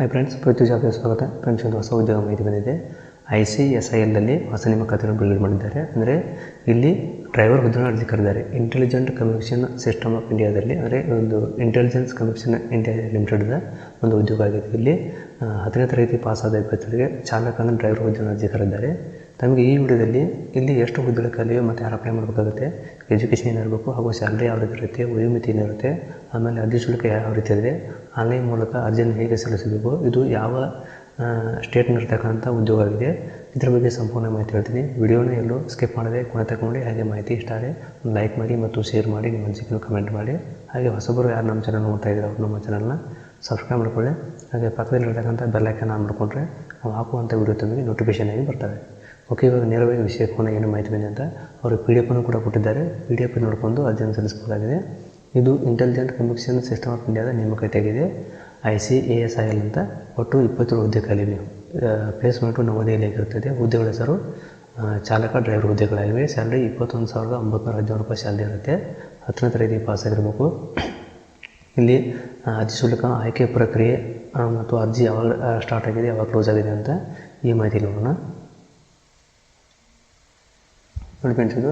Hi friends ಪ್ರತಿ ಜಾಬ್ಗೆ ಸ್ವಾಗತ. Friends ಒಂದು ಹೊಸ ಉದ್ಯೋಗ ಮಾಹಿತಿ ಬಂದಿದೆ. ಐ ಸಿ ಎಸ್ ಐ ಎಲ್ನಲ್ಲಿ ಹೊಸ ನೇಮಕಾತಿಯನ್ನು ಬಿಡುಗಡೆ ಮಾಡಿದ್ದಾರೆ. ಅಂದರೆ ಇಲ್ಲಿ ಡ್ರೈವರ್ ಹುದ್ದೆಯನ್ನು ಅರ್ಜಿ ಕರೆದಿದ್ದಾರೆ. ಇಂಟೆಲಿಜೆಂಟ್ ಕಮ್ಯುನಿಕೇಷನ್ ಸಿಸ್ಟಮ್ ಆಫ್ ಇಂಡಿಯಾದಲ್ಲಿ ಅಂದರೆ ಒಂದು ಇಂಟೆಲಿಜೆನ್ಸ್ ಕಮ್ಯುನಿಕೇಷನ್ ಇಂಡಿಯಾ ಲಿಮಿಟೆಡ್ದ ಒಂದು ಉದ್ಯೋಗ ಆಗಿದೆ. ಇಲ್ಲಿ ಹತ್ತನೇ ತರಗತಿ ಪಾಸಾದ ಅಭ್ಯರ್ಥಿಗಳಿಗೆ ಚಾಲಕನ ಡ್ರೈವರ್ ಹುದ್ದೆಯನ್ನು ಅರ್ಜಿ ಕರೆದಿದ್ದಾರೆ. ತಮಗೆ ಈ ವಿಡಿಯೋದಲ್ಲಿ ಇಲ್ಲಿ ಎಷ್ಟು ಹುದ್ದೆಗಳ ಕಲಿಯೋ ಮತ್ತು ಯಾರು ಅಪ್ಲೈ ಮಾಡಬೇಕಾಗುತ್ತೆ ಎಜುಕೇಷನ್ ಏನಿರಬೇಕು ಹಾಗೂ ಸ್ಯಾಲ್ರಿ ಯಾವ ರೀತಿ ಇರುತ್ತೆ ವಯೋಮಿತಿ ಏನಿರುತ್ತೆ ಆಮೇಲೆ ಅರ್ಜಿ ಶುಲ್ಕ ಯಾವ ರೀತಿ ಇದೆ ಆನ್ಲೈನ್ ಮೂಲಕ ಅರ್ಜಿಯನ್ನು ಹೇಗೆ ಸಲ್ಲಿಸಬೇಕು, ಇದು ಯಾವ ಸ್ಟೇಟ್ನಲ್ಲಿರ್ತಕ್ಕಂಥ ಉದ್ಯೋಗ ಆಗಿದೆ ಇದರ ಬಗ್ಗೆ ಸಂಪೂರ್ಣ ಮಾಹಿತಿ ಹೇಳ್ತೀನಿ. ವಿಡಿಯೋನ ಎಲ್ಲೂ ಸ್ಕಿಪ್ ಮಾಡದೆ ಕೊನೆ ತಗೊಂಡು ಹಾಗೆ ಮಾಹಿತಿ ಇಷ್ಟ ಆದರೆ ಲೈಕ್ ಮಾಡಿ ಮತ್ತು ಶೇರ್ ಮಾಡಿ, ನಿಮ್ಮ ಅನ್ಸಿಕೆಯನ್ನು ಕಮೆಂಟ್ ಮಾಡಿ. ಹಾಗೆ ಹೊಸಬರು ಯಾರು ನಮ್ಮ ಚಾನಲ್ ನೋಡ್ತಾ ಇದ್ದಾರೆ ಅವರು ನಮ್ಮ ಚಾನಲ್ನ ಸಬ್ಸ್ಕ್ರೈಬ್ ಮಾಡ್ಕೊಳ್ಳಿ. ಹಾಗೆ ಪಕ್ಕದಲ್ಲಿರ್ತಕ್ಕಂಥ ಬೆಲ್ಲೈಕನ್ ಆನ್ ಮಾಡಿಕೊಂಡ್ರೆ ನಾವು ಹಾಕುವಂಥ ವಿಡಿಯೋ ತಮಗೆ ನೋಟಿಫಿಕೇಶನ್ ಆಗಿ ಬರ್ತವೆ. ಓಕೆ ಇವಾಗ ನೇರವಾಗಿ ವಿಷಯಕ್ಕೆ ಏನು ಮಾಹಿತಿ ಬಂದಿದೆ ಅಂತ ಅವರು ಪಿ ಡಿ ಎಫನ್ನು ಕೂಡ ಕೊಟ್ಟಿದ್ದಾರೆ. ಪಿ ಡಿ ಎಫ್ ನೋಡಿಕೊಂಡು ಅರ್ಜಿಯನ್ನು ಸಲ್ಲಿಸಬಹುದಾಗಿದೆ ಇದು ಇಂಟೆಲಿಜೆಂಟ್ ಕಮ್ಯುನಿಕೇಷನ್ ಸಿಸ್ಟಮ್ ಆಫ್ ಇಂಡಿಯಾದ ನೇಮಕಾತಿಯಾಗಿದೆ. I C A S I L ಅಂತ ಒಟ್ಟು ಇಪ್ಪತ್ತೇಳು ಹುದ್ದೆ ಖಾಲಿವೆ ಪ್ಲೇಸ್ಮೆಂಟು ನವದೆಹಲಿಯಾಗಿರುತ್ತದೆ ಹುದ್ದೆಗಳ ಹೆಸರು ಚಾಲಕ ಡ್ರೈವರ್ ಹುದ್ದೆಗಳಾಗಿವೆ. ಸ್ಯಾಲ್ರಿ ಇಪ್ಪತ್ತೊಂದು ಸಾವಿರದ ಒಂಬತ್ತು ಹದಿನೇಳು ರೂಪಾಯಿ ಸ್ಯಾಲ್ರಿ ಇರುತ್ತೆ. ಹತ್ತನೇ ತರಗತಿ ಪಾಸ್ ಆಗಿರಬೇಕು. ಇಲ್ಲಿ ಅರ್ಜಿ ಶುಲ್ಕ ಆಯ್ಕೆ ಪ್ರಕ್ರಿಯೆ ಮತ್ತು ಅರ್ಜಿ ಯಾವಾಗ ಸ್ಟಾರ್ಟ್ ಆಗಿದೆ, ಯಾವಾಗ ಕ್ಲೋಸ್ ಆಗಿದೆ ಅಂತ ಈ ಮಾಹಿತಿ ನೋಡೋಣ. ನೋಡಿ ಫ್ರೆಂಡ್ಸ್ ಇದು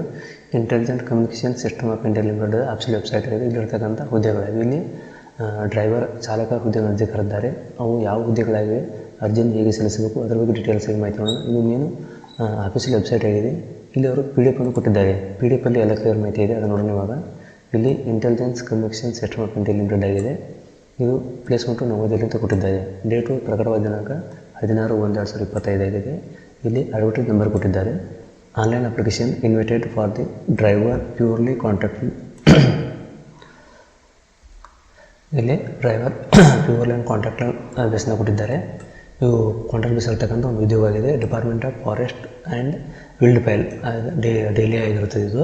intelligent communication system of India limited option website ಇದೆ ಇಲ್ಲಿರ್ತಕ್ಕಂಥ ಹುದ್ದೆಗಳಿವೆ ಇಲ್ಲಿ ಡ್ರೈವರ್ ಚಾಲಕ ಹುದ್ದೆಗಳ ಅರ್ಜಿ ಕರೆದಿದ್ದಾರೆ. ಅವು ಯಾವ ಹುದ್ದೆಗಳಾಗಿವೆ, ಅರ್ಜಿಯನ್ನು ಹೇಗೆ ಸಲ್ಲಿಸಬೇಕು, ಅದರ ಬಗ್ಗೆ ಡೀಟೇಲ್ಸ್ ಆಗಿ ಮಾಹಿತಿ ನೋಡೋಣ. ಇದು ಮೇನು ಆಫೀಸಿಯಲ್ ವೆಬ್ಸೈಟ್ ಆಗಿದೆ ಇಲ್ಲಿ ಅವರು ಪಿ ಡಿ ಎಫ್ ಅನ್ನು ಕೊಟ್ಟಿದ್ದಾರೆ. ಪಿ ಡಿ ಎಫಲ್ಲಿ ಎಲ್ಲ ಕ್ಲಿಯರ್ ಮಾಹಿತಿ ಇದೆ, ಅದನ್ನು ನೋಡೋಣ ಇವಾಗ. ಇಲ್ಲಿ intelligence communication system of India limited ಆಗಿದೆ. ಇದು ಪ್ಲೇಸ್ಮೆಂಟು ನವದೆಹಲಿ ಅಂತ ಕೊಟ್ಟಿದ್ದಾರೆ. ಡೇಟು ಪ್ರಕಟವಾದ ದಿನಾಂಕ ಹದಿನಾರು ಒಂದು ಎರಡು ಸಾವಿರದ ಇಪ್ಪತ್ತೈದು ಆಗಿದೆ. ಇಲ್ಲಿ ಅಡ್ವರ್ಟೈಸ್ ನಂಬರ್ ಕೊಟ್ಟಿದ್ದಾರೆ. Online application invited for the driver purely contract ಇಲ್ಲಿ ಡ್ರೈವರ್ ಪ್ಯೂರ್ಲಿ ಆ್ಯಂಡ್ ಕಾಂಟ್ರಾಕ್ಟ್ ಬೇಸ್ನ ಕೊಟ್ಟಿದ್ದಾರೆ. ಇವು ಕಾಂಟ್ರಾಕ್ಟ್ ಬೇಸ್ ಒಂದು ಉದ್ಯೋಗವಾಗಿದೆ department of forest and wildlife daily ಆಗಿರುತ್ತದೆ ಇದು.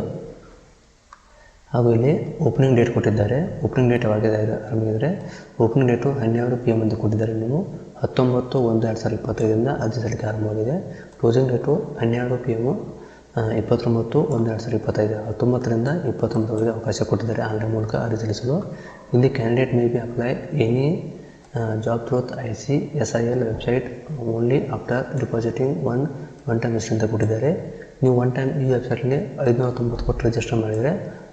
ಹಾಗೂ ಇಲ್ಲಿ ಓಪನಿಂಗ್ ಡೇಟ್ ಕೊಟ್ಟಿದ್ದಾರೆ. ಓಪನಿಂಗ್ ಡೇಟ್ ಯಾವಾಗಿದೆ ಆರಂಭಿಸಿದರೆ ಓಪನಿಂಗ್ ಡೇಟು ಹನ್ನೆರಡು ಪಿ ಎಂ ಅಂತ ಕೊಟ್ಟಿದ್ದಾರೆ. ನೀವು ಹತ್ತೊಂಬತ್ತು ಒಂದು ಎರಡು ಸಾವಿರದ ಇಪ್ಪತ್ತೈದರಿಂದ ಅರ್ಜಿ ಸಲ್ಲಿಕೆ ಆರಂಭವಾಗಿದೆ. ಕ್ಲೋಸಿಂಗ್ ಡೇಟು ಹನ್ನೆರಡು ಪಿ ಎಮ್ಮು ಇಪ್ಪತ್ತೊಂಬತ್ತು, ಒಂದು ಎರಡು ಸಾವಿರದ ಇಪ್ಪತ್ತೈದು, ಹತ್ತೊಂಬತ್ತರಿಂದ ಇಪ್ಪತ್ತೊಂಬತ್ತರವರೆಗೆ ಅವಕಾಶ ಕೊಟ್ಟಿದ್ದಾರೆ. ಆನ್ಲೈನ್ ಮೂಲಕ ಅರ್ಜಿ ಸಲ್ಲಿಸಲು ಇಲ್ಲಿ candidate may be apply any job through I C S I L website only after depositing one one time ಎಷ್ಟು ಅಂತ ಕೊಟ್ಟಿದ್ದಾರೆ. ನೀವು ಒನ್ ಟೈಮ್ ಈ ವೆಬ್ಸೈಟಲ್ಲಿ ಐದುನೂರ ತೊಂಬತ್ತು ಕೊಟ್ಟು ರಿಜಿಸ್ಟರ್ ಮಾಡಿದರೆ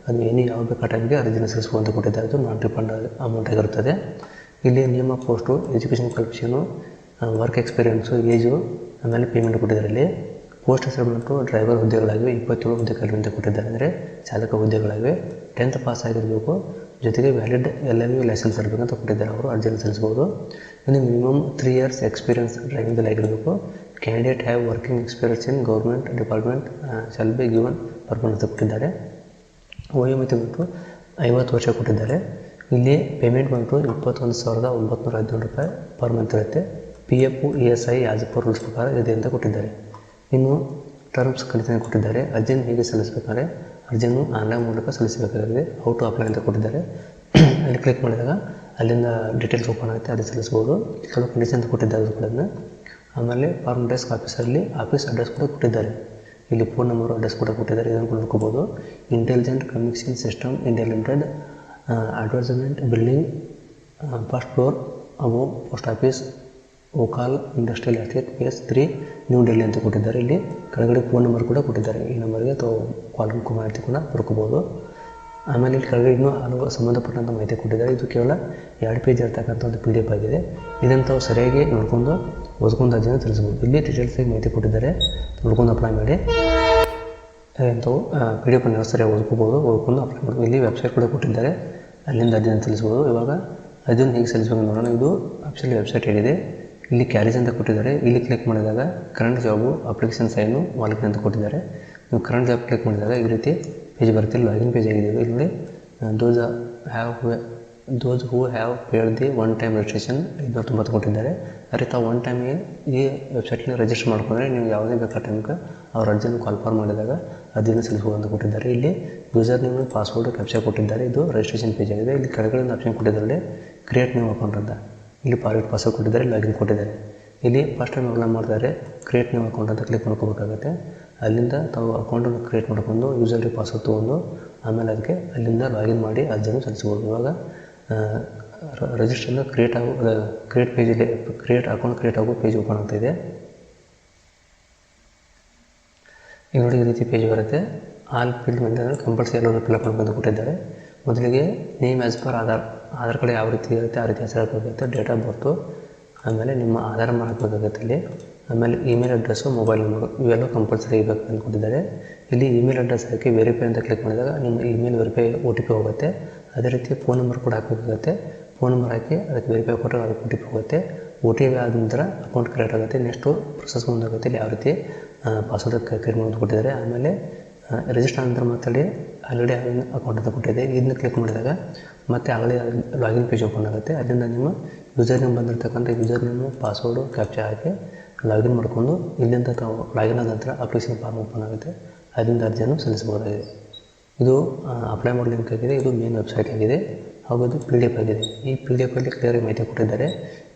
ಅದು ಎನಿ ಯಾವ ಬೇಕಾ ಟೈಮ್ಗೆ ಅರ್ಜಿನ ಸಲ್ಲಿಸಬಹುದು ಅಂತ ಕೊಟ್ಟಿದ್ದಾರೆ. ಅದು ನಾನ್ ರಿಫಂಡ್ ಅಮೌಂಟ್ ಆಗಿರುತ್ತದೆ ಇಲ್ಲಿ ನಿಯಮ post education qualification work experience age ಆಮೇಲೆ ಪೇಮೆಂಟ್ ಕೊಟ್ಟಿದ್ದಾರೆ ಇಲ್ಲಿ. ಪೋಸ್ಟ್ ಹೆಸರು ಬಂದ್ಬಿಟ್ಟು ಡ್ರೈವರ್ ಹುದ್ದೆಗಳಾಗಿವೆ ಇಪ್ಪತ್ತೇಳು ಹುದ್ದೆಗಳಿವೆ ಅಂತ ಕೊಟ್ಟಿದ್ದಾರೆ. ಅಂದರೆ ಚಾಲಕ ಹುದ್ದೆಗಳಾಗಿವೆ ಟೆಂತ್ ಪಾಸ್ ಆಗಿರಬೇಕು. ಜೊತೆಗೆ ವ್ಯಾಲಿಡ್ ಎಲ್ ಎಲ್ ಲೈಸೆನ್ಸ್ ಇರಬೇಕಂತ ಕೊಟ್ಟಿದ್ದಾರೆ ಅವರು. ಅರ್ಜಿಯನ್ನು ಸಲ್ಲಿಸ್ಬೋದು ಇನ್ನು ಮಿನಿಮಮ್ ತ್ರೀ ಇಯರ್ಸ್ ಎಕ್ಸ್ಪೀರಿಯನ್ಸ್ ಡ್ರೈವಿಂಗಲ್ಲಿ ಆಗಿರಬೇಕು. Candidate have working experience in government department shall be given preference ಅಂತ ಕೊಟ್ಟಿದ್ದಾರೆ. ವಯೋಮಿತಿ ಬಂತು ಐವತ್ತು ವರ್ಷ ಕೊಟ್ಟಿದ್ದಾರೆ. ಇಲ್ಲಿ ಪೇಮೆಂಟ್ ಬಂತು ಇಪ್ಪತ್ತೊಂದು ಸಾವಿರದ ಒಂಬತ್ತು ಹದಿನೇಳು ರೂಪಾಯಿ ಪರ್ ಮಂತ್ ಇರುತ್ತೆ. P F E S I as per rules ಪ್ರಕಾರ ಇದೆ ಅಂತ ಕೊಟ್ಟಿದ್ದಾರೆ. ಇನ್ನು ಟರ್ಮ್ಸ್ ಕಂಡೀಷನ್ ಕೊಟ್ಟಿದ್ದಾರೆ. ಅರ್ಜಿಯನ್ನು ಹೇಗೆ ಸಲ್ಲಿಸಬೇಕಾದ್ರೆ, ಅರ್ಜಿಯನ್ನು ಆನ್ಲೈನ್ ಮೂಲಕ ಸಲ್ಲಿಸಬೇಕಾಗಿದೆ. ಹೌ ಟು ಅಪ್ಲೈ ಅಂತ ಕೊಟ್ಟಿದ್ದಾರೆ. ಅಲ್ಲಿ ಕ್ಲಿಕ್ ಮಾಡಿದಾಗ ಅಲ್ಲಿಂದ ಡೀಟೇಲ್ಸ್ ಓಪನ್ ಆಗುತ್ತೆ, ಅದು ಸಲ್ಲಿಸ್ಬೋದು. ಕೆಲವು ಕಂಡೀಷನ್ ಅಂತ ಕೊಟ್ಟಿದ್ದಾರೆ ಅದು ಕೂಡ ಆಮೇಲೆ ಫಾರ್ಮ್ ಡೆಸ್ಕ್ ಆಫೀಸಲ್ಲಿ ಆಫೀಸ್ ಅಡ್ರೆಸ್ ಕೂಡ ಕೊಟ್ಟಿದ್ದಾರೆ. ಇಲ್ಲಿ ಫೋನ್ ನಂಬರು ಅಡ್ರೆಸ್ ಕೂಡ ಕೊಟ್ಟಿದ್ದಾರೆ. ಇದನ್ನು ಕೂಡ ನೋಡ್ಕೋಬೋದು. Intelligent communication system India limited advertisement building first floor above post office Okhla industrial estate P S three new Delhi ಅಂತ ಕೊಟ್ಟಿದ್ದಾರೆ. ಇಲ್ಲಿ ಕೆಳಗಡೆ ಫೋನ್ ನಂಬರ್ ಕೂಡ ಕೊಟ್ಟಿದ್ದಾರೆ. ಈ ನಂಬರ್ಗೆ ತಾವು ಕಾಲ್ ಮಾಹಿತಿ ಕೂಡ ಬರ್ಕೋಬೋದು ಆಮೇಲೆ ಇಲ್ಲಿ ಕೆಳಗಡೆ ಇನ್ನೂ ಹಲವು ಸಂಬಂಧಪಟ್ಟಂಥ ಮಾಹಿತಿ ಕೊಟ್ಟಿದ್ದಾರೆ. ಇದು ಕೇವಲ ಎರಡು ಪೇಜ್ ಇರ್ತಕ್ಕಂಥ ಒಂದು ಪಿ ಡಿ ಎಫ್ ಆಗಿದೆ. ಇದನ್ನು ತಾವು ಸರಿಯಾಗಿ ನೋಡ್ಕೊಂಡು ಓದ್ಕೊಂಡು ಅರ್ಜಿನ ತಿಳಿಸ್ಬೋದು ಇಲ್ಲಿ ಡೀಟೇಲ್ಸಾಗಿ ಮಾಹಿತಿ ಕೊಟ್ಟಿದ್ದಾರೆ. ನೋಡ್ಕೊಂಡು ಅಪ್ಲೈ ಮಾಡಿ. ಇಂಥವು ಪಿ ಡಿ ಎಫ್ ಅನ್ನು ಸರಿಯಾಗಿ ಓದ್ಕೋಬೋದು ಓದ್ಕೊಂಡು ಅಪ್ಲೈ ಮಾಡ್ಬೋದು ಇಲ್ಲಿ ವೆಬ್ಸೈಟ್ ಕೂಡ ಕೊಟ್ಟಿದ್ದಾರೆ. ಅಲ್ಲಿಂದ ಅರ್ಜಿನ ತಿಳಿಸ್ಬೋದು ಇವಾಗ ಅದನ್ನು ಹೇಗೆ ಸಲ್ಲಿಸ್ಬೇಕು ನೋಡೋಣ. ಇದು ಆಪ್ಷನ್ ವೆಬ್ಸೈಟ್ ಏನಿದೆ ಇಲ್ಲಿ ಕ್ಯಾರೇಜ್ ಅಂತ ಕೊಟ್ಟಿದ್ದಾರೆ. ಇಲ್ಲಿ ಕ್ಲಿಕ್ ಮಾಡಿದಾಗ current job application sign walk in ಅಂತ ಕೊಟ್ಟಿದ್ದಾರೆ. ನೀವು ಕರೆಂಟ್ ಜಾಬ್ ಕ್ಲಿಕ್ ಮಾಡಿದಾಗ ಈ ರೀತಿ ಪೇಜ್ ಬರುತ್ತೆ. ಲಾಗಿನ್ ಪೇಜ್ ಆಗಿದೆ. ಇಲ್ಲಿ those have those who have paid the one time registration ಐದುನೂರ ತೊಂಬತ್ತು ಕೊಟ್ಟಿದ್ದಾರೆ. ಅದೇ ತಾವು ಒನ್ ಟೈಮ್ ಈ ವೆಬ್ಸೈಟ್ನ ರಿಜಿಸ್ಟರ್ ಮಾಡ್ಕೊಂಡ್ರೆ ನೀವು ಯಾವುದೇ ಬೇಕಾದ ಟೈಮ್ಗೆ ಅವ್ರ ಅರ್ಜಿಯನ್ನು ಕಾಲ್ಫಾರ್ ಮಾಡಿದಾಗ ಅರ್ಜಿಯನ್ನು ಸಲ್ಲಿಸ್ಬೋದು ಅಂತ ಕೊಟ್ಟಿದ್ದಾರೆ. ಇಲ್ಲಿ ಯೂಸರ್ ನೇಮ್ ಪಾಸ್ವರ್ಡ್ ಕ್ಯಾಪ್ಚರ್ ಕೊಟ್ಟಿದ್ದಾರೆ. ಇದು ರಿಜಿಸ್ಟ್ರೇಷನ್ ಪೇಜ್ ಆಗಿದೆ. ಇಲ್ಲಿ ಕೆಳಗಡೆ ಒಂದು ಆಪ್ಷನ್ ಕೊಟ್ಟಿದ್ದಾರೆ ಕ್ರಿಯೇಟ್ ನ್ಯೂ ಅಕೌಂಟ್ ಅಂತ. ಇಲ್ಲಿ ಪಾಸ್ವರ್ಡ್ ಪಾಸ್ವರ್ಡ್ ಕೊಟ್ಟಿದ್ದಾರೆ ಲಾಗಿನ್ ಕೊಟ್ಟಿದ್ದಾರೆ. ಇಲ್ಲಿ ಫಸ್ಟ್ ಟೈಮ್ ಅಪ್ಲೈ ಮಾಡ್ತಾರೆ ಕ್ರಿಯೇಟ್ ನ್ಯೂ ಅಕೌಂಟ್ ಅಂತ ಕ್ಲಿಕ್ ಮಾಡ್ಕೋಬೇಕಾಗುತ್ತೆ. ಅಲ್ಲಿಂದ ತಾವು ಅಕೌಂಟನ್ನು ಕ್ರಿಯೇಟ್ ಮಾಡ್ಕೊಂಡು ಯೂಸರ್ ಪಾಸ್ವರ್ಡ್ ತೊಗೊಂಡು, ಆಮೇಲೆ ಅದಕ್ಕೆ ಅಲ್ಲಿಂದ ಲಾಗಿನ್ ಮಾಡಿ ಅರ್ಜಿಯನ್ನು ಸಲ್ಲಿಸ್ಬೋದು. ಇವಾಗ ರಿಜಿಸ್ಟ್ರಿಂದ ಕ್ರಿಯೇಟ್ ಆಗೋ ಕ್ರಿಯೇಟ್ ಪೇಜಲ್ಲಿ ಕ್ರಿಯೇಟ್ ಅಕೌಂಟ್ ಕ್ರಿಯೇಟ್ ಆಗೋ ಪೇಜ್ ಓಪನ್ ಆಗ್ತಾ ಇದೆ. ಈಗ ನೋಡಿ ಈ ರೀತಿ ಪೇಜ್ ಬರುತ್ತೆ. ಆಲ್ ಫೀಲ್ಡ್ ಮೇಲೆ ಕಂಪಲ್ಸರಿ ಎಲ್ಲರೂ ಫಿಲಪ್ ಮಾಡ್ಕೊಂಡು ಕೊಟ್ಟಿದ್ದಾರೆ. ಮೊದಲಿಗೆ name as per Aadhaar Aadhaar card ಯಾವ ರೀತಿ ಇರುತ್ತೆ, ಆ ರೀತಿ ಹೆಸರು ಹಾಕಬೇಕಾಗುತ್ತೆ ಡೇಟ್ ಆಫ್ ಬರ್ತು ಆಮೇಲೆ ನಿಮ್ಮ ಆಧಾರ ಮಾಡಬೇಕಾಗುತ್ತೆ ಇಲ್ಲಿ. ಆಮೇಲೆ ಇಮೇಲ್ ಅಡ್ರೆಸ್ಸು ಮೊಬೈಲ್ ನಂಬರು ಇವೆಲ್ಲ ಕಂಪಲ್ಸರಿ ಇರಬೇಕು ಅಂದ್ಕೊಂಡಿದ್ದಾರೆ ಇಲ್ಲಿ ಇಮೇಲ್ ಅಡ್ರೆಸ್ ಹಾಕಿ ವೆರಿಫೈ ಅಂತ ಕ್ಲಿಕ್ ಮಾಡಿದಾಗ ನಿಮ್ಮ email verify O T P ಹೋಗುತ್ತೆ. ಅದೇ ರೀತಿ ಫೋನ್ ನಂಬರ್ ಕೂಡ ಹಾಕಬೇಕಾಗುತ್ತೆ ಫೋನ್ ನಂಬರ್ ಹಾಕಿ ಅದಕ್ಕೆ ವೆರಿಫೈ ಕೊಟ್ಟರೆ ಅದಕ್ಕೆ ಒ ಟಿ ಪಿ ಹೋಗುತ್ತೆ. ಒ ಟಿ ಪಿ ಆದ ನಂತರ ಅಕೌಂಟ್ ಕ್ರಿಯೇಟ್ ಆಗುತ್ತೆ. ನೆಕ್ಸ್ಟು ಪ್ರೊಸೆಸ್ ಮುಂದಾಗುತ್ತೆ ಇಲ್ಲಿ ಯಾವ ರೀತಿ ಪಾಸ್ವರ್ಡ್ ಕ್ರಿಯೇಟ್ ಮಾಡೋದು ಕೊಟ್ಟಿದ್ದಾರೆ. ಆಮೇಲೆ ರಿಜಿಸ್ಟರ್ ನಂತರ ಮಾತಾಡಿ ಆಲ್ರೆಡಿ ಅಕೌಂಟ್ ಅಂತ ಕೊಟ್ಟಿದೆ. ಇದನ್ನ ಕ್ಲಿಕ್ ಮಾಡಿದಾಗ ಮತ್ತೆ ಆಗಲೇ ಲಾಗಿನ್ ಪೇಜ್ ಓಪನ್ ಆಗುತ್ತೆ. ಅದರಿಂದ ನಿಮ್ಮ ಯೂಸರ್ ನೇಮ್ ಬಂದಿರತಕ್ಕಂಥ ಯೂಸರ್ ನೇಮು ಪಾಸ್ವರ್ಡು ಕ್ಯಾಪ್ಚರ್ ಹಾಕಿ ಲಾಗಿನ್ ಮಾಡಿಕೊಂಡು ಇಲ್ಲಿಂದ ತಾವು ಲಾಗಿನ್ ಆದ ನಂತರ ಅಪ್ಲಿಕೇಶನ್ ಫಾರ್ಮ್ ಓಪನ್ ಆಗುತ್ತೆ. ಅಲ್ಲಿಂದ ಅರ್ಜಿಯನ್ನು ಸಲ್ಲಿಸಬಹುದಾಗಿದೆ. ಇದು ಅಪ್ಲೈ ಮಾಡೋ ಲಿಂಕ್ ಆಗಿದೆ. ಇದು ಮೇನ್ ವೆಬ್ಸೈಟ್ ಆಗಿದೆ. ಹಾಗೂ ಇದು ಪಿ ಡಿ ಎಫ್ ಆಗಿದೆ. ಈ ಪಿ ಡಿ ಎಫಲ್ಲಿ ಕ್ಲಿಯರ್ ಮಾಹಿತಿ ಕೊಟ್ಟಿದ್ದಾರೆ.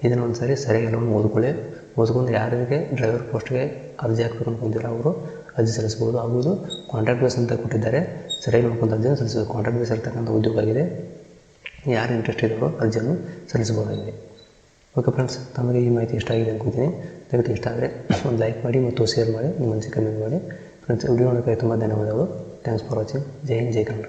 ಇದನ್ನು ಒಂದು ಸಾರಿ ಸರಿಯಾಗಿ ಎಲ್ಲವನ್ನು ಓದ್ಕೊಳ್ಳಿ. ಓದ್ಕೊಂಡು ಯಾರಿಗೆ ಡ್ರೈವರ್ ಪೋಸ್ಟ್ಗೆ ಅರ್ಜಿ ಹಾಕ್ಬೇಕು ಅನ್ಕೊಂಡಿದ್ದಾರೆ ಅವರು, ಅರ್ಜಿ ಸಲ್ಲಿಸ್ಬೋದು ಹಾಗೂ ಇದು ಕಾಂಟ್ರಾಕ್ಟ್ ಬೇಸ್ ಅಂತ ಕೊಟ್ಟಿದ್ದಾರೆ. ಸರಿಯಾಗಿ ನೋಡ್ಕೊಂಡು ಅರ್ಜಿಯನ್ನು ಸಲ್ಲಿಸಬೇಕು. ಕಾಂಟ್ರಾಕ್ಟ್ ಬೇಸ್ ಇರ್ತಕ್ಕಂಥ ಉದ್ಯೋಗ ಆಗಿದೆ. ಯಾರು ಇಂಟ್ರೆಸ್ಟ್ ಇದ್ದಾರೋ ಅರ್ಜಿಯನ್ನು ಸಲ್ಲಿಸಬಹುದಾಗಿದೆ ಓಕೆ ಫ್ರೆಂಡ್ಸ್ ತಮಗೆ ಈ ಮಾಹಿತಿ ಇಷ್ಟ ಆಗಿದೆ ಅನ್ಕೋತೀನಿ ದಯವಿಟ್ಟು ಇಷ್ಟ ಆದರೆ ಒಂದು ಲೈಕ್ ಮಾಡಿ ಮತ್ತು ಶೇರ್ ಮಾಡಿ ನಿಮ್ಮ ಮನಸ್ಸಿಗೆ ಕಮೆಂಟ್ ಮಾಡಿ ಫ್ರೆಂಡ್ಸ್ ವಿಡಿಯೋ ನೋಡೋಕ್ಕೆ ತುಂಬ ಧನ್ಯವಾದಗಳು ಥ್ಯಾಂಕ್ಸ್ ಫಾರ್ ವಾಚಿಂಗ್ ಜೈ ಹಿಂದ್ ಜೈ ಕನ್ನಡ